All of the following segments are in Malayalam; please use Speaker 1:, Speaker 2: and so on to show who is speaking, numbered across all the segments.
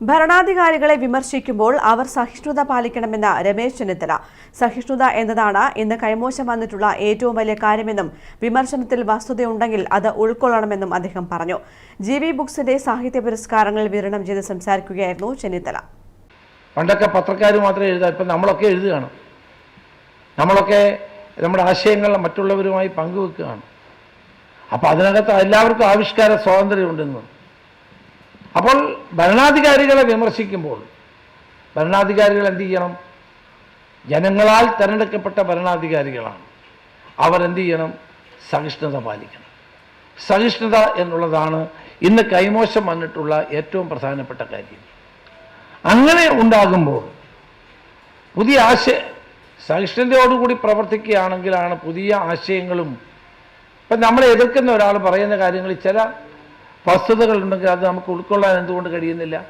Speaker 1: ഭരണാധികാരികളെ വിമർശിക്കുമ്പോൾ അവർ സഹിഷ്ണുത പാലിക്കണമെന്ന് രമേശ് ചെന്നിത്തല. സഹിഷ്ണുത എന്നതാണ് ഇന്ന് കൈമോശം വന്നിട്ടുള്ള ഏറ്റവും വലിയ കാര്യമെന്നും വിമർശനത്തിൽ വസ്തുതയുണ്ടെങ്കിൽ അത് ഉൾക്കൊള്ളണമെന്നും അദ്ദേഹം പറഞ്ഞു. ജി വി ബുക്സിന്റെ സാഹിത്യ പുരസ്കാരങ്ങൾ വിതരണം ചെയ്ത് സംസാരിക്കുകയായിരുന്നു ചെന്നിത്തല.
Speaker 2: പണ്ടൊക്കെ പത്രക്കാർ മാത്രമേ എഴുതാ ഇപ്പം നമ്മളൊക്കെ എഴുതുകയാണ്. നമ്മളൊക്കെ നമ്മുടെ ആശയങ്ങൾ മറ്റുള്ളവരുമായി പങ്കുവെക്കുകയാണ്. അപ്പോൾ അതിനകത്ത് എല്ലാവർക്കും ആവിഷ്കാര സ്വാതന്ത്ര്യമുണ്ടെന്ന്. അപ്പോൾ ഭരണാധികാരികളെ വിമർശിക്കുമ്പോൾ ഭരണാധികാരികൾ എന്ത് ചെയ്യണം? ജനങ്ങളാൽ തിരഞ്ഞെടുക്കപ്പെട്ട ഭരണാധികാരികളാണ്. അവരെന്ത് ചെയ്യണം? സഹിഷ്ണുത പാലിക്കണം. സഹിഷ്ണുത എന്നുള്ളതാണ് ഇന്ന് കൈമോശം വന്നിട്ടുള്ള ഏറ്റവും പ്രധാനപ്പെട്ട കാര്യം. അങ്ങനെ ഉണ്ടാകുമ്പോൾ പുതിയ ആശയ സഹിഷ്ണുതയോടുകൂടി പ്രവർത്തിക്കുകയാണെങ്കിലാണ് പുതിയ ആശയങ്ങളും ഇപ്പം നമ്മളെ എതിർക്കുന്ന ഒരാൾ പറയുന്ന കാര്യങ്ങളിൽ ചില വസ്തുതകളുണ്ടെങ്കിൽ അത് നമുക്ക് ഉൾക്കൊള്ളാൻ എന്തുകൊണ്ട് കഴിയുന്നില്ല?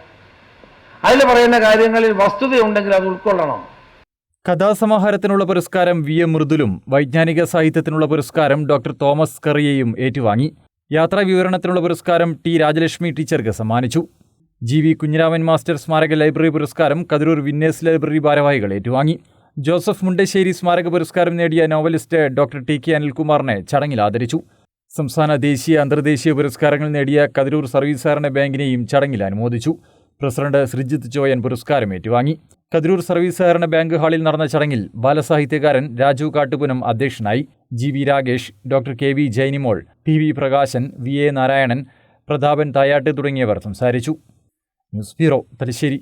Speaker 2: അതിൽ പറയുന്ന കാര്യങ്ങളിൽ വസ്തുതയുണ്ടെങ്കിൽ അത് ഉൾക്കൊള്ളണം.
Speaker 3: കഥാസമാഹാരത്തിനുള്ള പുരസ്കാരം വി എം മൃദുലും വൈജ്ഞാനിക സാഹിത്യത്തിനുള്ള പുരസ്കാരം ഡോക്ടർ തോമസ് കറിയയും ഏറ്റുവാങ്ങി. യാത്രാ വിവരണത്തിനുള്ള പുരസ്കാരം ടി രാജലക്ഷ്മി ടീച്ചർക്ക് സമ്മാനിച്ചു. ജി വി കുഞ്ഞിരാമൻ മാസ്റ്റർ സ്മാരക ലൈബ്രറി പുരസ്കാരം കതിരൂർ വിന്നേഴ്സ് ലൈബ്രറി ഭാരവാഹികൾ ഏറ്റുവാങ്ങി. ജോസഫ് മുണ്ടശ്ശേരി സ്മാരക പുരസ്കാരം നേടിയ നോവലിസ്റ്റ് ഡോക്ടർ ടി കെ അനിൽകുമാറിനെ ചടങ്ങിൽ ആദരിച്ചു. സംസ്ഥാന ദേശീയ അന്തർദേശീയ പുരസ്കാരങ്ങൾ നേടിയ കതിരൂർ സർവീസ് സഹകരണ ബാങ്കിനെയും ചടങ്ങിൽ അനുമോദിച്ചു. പ്രസിഡന്റ് ശ്രീജിത്ത് ചോയൻ പുരസ്കാരം ഏറ്റുവാങ്ങി. കതിരൂർ സർവീസ് സഹകരണ ബാങ്ക് ഹാളിൽ നടന്ന ചടങ്ങിൽ ബാലസാഹിത്യകാരൻ രാജു കാട്ടുപുനം അധ്യക്ഷനായി. G V Ragesh doctor K V Jainimol P V Prakashan V A Narayanan Prathapan Thayat തുടങ്ങിയവർ സംസാരിച്ചു. News bureau Thalassery.